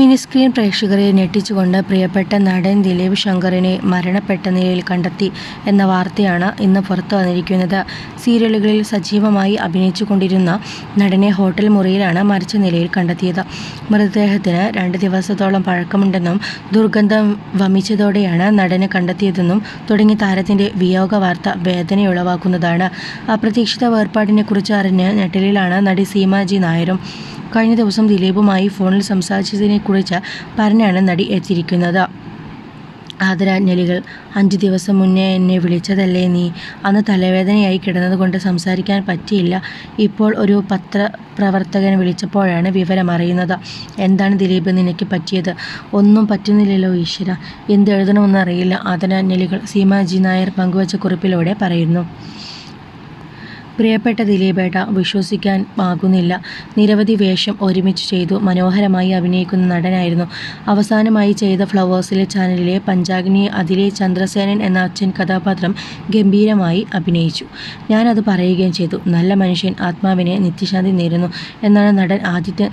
Mini screen പ്രേക്ഷകരെ ഞെട്ടിച്ചുകൊണ്ട് പ്രിയപ്പെട്ട നടൻ ദിലീപ് ശങ്കറിനെ മരണപ്പെട്ട നിലയിൽ കണ്ടെത്തി എന്ന വാർത്തയാണ് ഇന്ന് പുറത്തു വന്നിരിക്കുന്നത്. സീരിയലുകളിൽ സജീവമായി അഭിനയിച്ചുകൊണ്ടിരുന്ന നടനെ ഹോട്ടൽ മുറിയിലാണ് മരിച്ച നിലയിൽ കണ്ടെത്തിയത്. മൃതദേഹത്തിന് രണ്ട് ദിവസത്തോളം പഴക്കമുണ്ടെന്നും ദുർഗന്ധം വമിച്ചതോടെയാണ് നടനെ കണ്ടെത്തിയതെന്നും തുടങ്ങി താരത്തിന്റെ വിയോഗ വാർത്ത വേദനയുളവാക്കുന്നതാണ് അപ്രതീക്ഷിത വേർപാടിനെക്കുറിച്ച് അറിഞ്ഞ് ഞെട്ടലിലാണ് നടി സീമാജി നായരും. കഴിഞ്ഞ ദിവസം ദിലീപുമായി ഫോണിൽ സംസാരിച്ചതിനെക്കുറിച്ച് പറഞ്ഞാണ് നടി എത്തിയിരിക്കുന്നത്. ആദരാഞ്ജലികൾ അഞ്ച് ദിവസം മുന്നേ എന്നെ വിളിച്ചതല്ലേ നീ? അന്ന് തലവേദനയായി കിടന്നതുകൊണ്ട് സംസാരിക്കാൻ പറ്റിയില്ല. ഇപ്പോൾ ഒരു പത്രപ്രവർത്തകൻ വിളിച്ചപ്പോഴാണ് വിവരം അറിയുന്നത്. എന്താണ് ദിലീപ് നിനക്ക് പറ്റിയത്? ഒന്നും പറ്റുന്നില്ലല്ലോ ഈശ്വര. എന്തെഴുതണമെന്നറിയില്ല ആദരാഞ്ജലികൾ. സീമാജി നായർ പങ്കുവച്ച കുറിപ്പിലൂടെ പറയുന്നു. പ്രിയപ്പെട്ട ദിലീപേട്ട വിശ്വസിക്കാൻ ആകുന്നില്ല. നിരവധി വേഷം ഒരുമിച്ച് ചെയ്തു മനോഹരമായി അഭിനയിക്കുന്ന നടനായിരുന്നു. അവസാനമായി ചെയ്ത ഫ്ലവേഴ്സിലെ ചാനലിലെ പഞ്ചാഗ്നി അതിലെ ചന്ദ്രസേനൻ എന്ന അച്ഛൻ കഥാപാത്രം ഗംഭീരമായി അഭിനയിച്ചു. ഞാനത് പറയുകയും ചെയ്തു നല്ല മനുഷ്യൻ ആത്മാവിനെ നിത്യശാന്തി നേരുന്നു എന്നാണ് നടൻ ആദിത്യ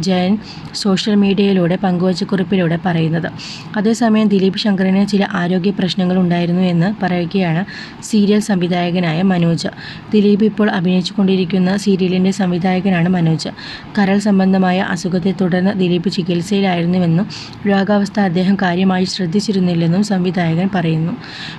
ജയൻ സോഷ്യൽ മീഡിയയിലൂടെ പങ്കുവച്ച കുറിപ്പിലൂടെ പറയുന്നത്. അതേസമയം ദിലീപ് ശങ്കറിന് ചില ആരോഗ്യ പ്രശ്നങ്ങൾ ഉണ്ടായിരുന്നു എന്ന് പറയുകയാണ് സീരിയൽ സംവിധായകനായ മനോജ്. ദിലീപ് ഇപ്പോൾ അഭിനയിച്ചുകൊണ്ടിരിക്കുന്ന സീരിയലിന്റെ സംവിധായകനാണ് മനോജ്. കരൾ സംബന്ധമായ അസുഖത്തെ തുടർന്ന് ദിലീപ് ചികിത്സയിലായിരുന്നുവെന്നും രോഗാവസ്ഥ അദ്ദേഹം കാര്യമായി ശ്രദ്ധിച്ചിരുന്നില്ലെന്നും സംവിധായകൻ പറയുന്നു.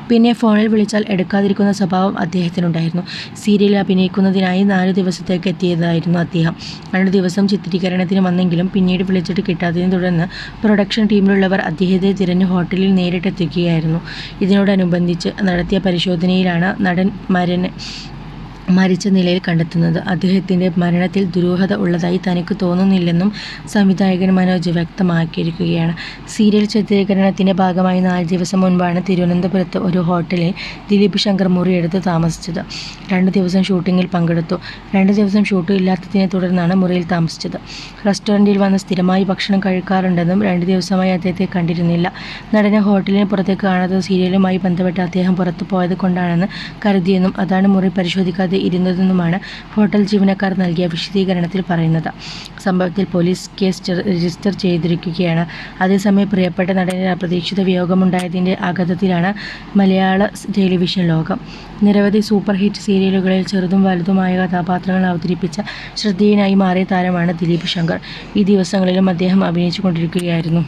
പിന്നെ ഫോണിൽ വിളിച്ചാൽ എടുക്കാതിരിക്കുന്ന സ്വഭാവം അദ്ദേഹത്തിനുണ്ടായിരുന്നു. സീരിയലിൽ അഭിനയിക്കുന്നതിനായി നാല് ദിവസത്തേക്ക് എത്തിയതായിരുന്നു അദ്ദേഹം. രണ്ട് ദിവസം ചിത്രീകരണത്തിന് വന്നെങ്കിലും പിന്നീട് വിളിച്ചിട്ട് കിട്ടാത്തതിനെ തുടർന്ന് പ്രൊഡക്ഷൻ ടീമിലുള്ളവർ അദ്ദേഹത്തെ തിരഞ്ഞ് ഹോട്ടലിൽ നേരിട്ടെത്തിക്കുകയായിരുന്നു. ഇതിനോടനുബന്ധിച്ച് നടത്തിയ പരിശോധനയിലാണ് നടൻ മരൻ മരിച്ച നിലയിൽ കണ്ടെത്തുന്നത്. അദ്ദേഹത്തിന്റെ മരണത്തിൽ ദുരൂഹത ഉള്ളതായി തനിക്ക് തോന്നുന്നില്ലെന്നും സംവിധായകൻ മനോജ് വ്യക്തമാക്കിയിരിക്കുകയാണ്. സീരിയൽ ചിത്രീകരണത്തിന്റെ ഭാഗമായി നാല് ദിവസം മുൻപാണ് തിരുവനന്തപുരത്ത് ഒരു ഹോട്ടലിൽ ദിലീപ് ശങ്കർ മുറി മുറിയെടുത്ത് താമസിച്ചത്. രണ്ട് ദിവസം ഷൂട്ടിങ്ങിൽ പങ്കെടുത്തു. രണ്ട് ദിവസം ഷൂട്ട് ഇല്ലാത്തതിനെ തുടർന്നാണ് മുറിയിൽ താമസിച്ചത്. റെസ്റ്റോറന്റിൽ വന്ന് സ്ഥിരമായി ഭക്ഷണം കഴിക്കാറുണ്ടെന്നും രണ്ട് ദിവസമായി അദ്ദേഹത്തെ കണ്ടിരുന്നില്ല. നടനെ ഹോട്ടലിന് പുറത്തേക്ക് കാണാത്ത സീരിയലുമായി ബന്ധപ്പെട്ട് അദ്ദേഹം പുറത്തു പോയത് കൊണ്ടാണെന്ന് കരുതിയെന്നും അതാണ് മുറി പരിശോധിക്കാതെ ഇരുന്നതെന്നുമാണ് ഹോട്ടൽ ജീവനക്കാർ നൽകിയ വിശദീകരണത്തിൽ പറയുന്നത്. സംഭവത്തിൽ പോലീസ് കേസ് രജിസ്റ്റർ ചെയ്തിരിക്കുകയാണ്. അതേസമയം പ്രിയപ്പെട്ട നടന് അപ്രതീക്ഷിത വിയോഗമുണ്ടായതിന്റെ ആഘാതത്തിലാണ് മലയാള ടെലിവിഷൻ ലോകം. നിരവധി സൂപ്പർ ഹിറ്റ് സീരിയലുകളിൽ ചെറുതും വലുതുമായ കഥാപാത്രങ്ങൾ അവതരിപ്പിച്ച ശ്രദ്ധേയനായി മാറിയ താരമാണ് ദിലീപ് ശങ്കർ. ഈ ദിവസങ്ങളിലും അദ്ദേഹം അഭിനയിച്ചുകൊണ്ടിരിക്കുകയായിരുന്നു.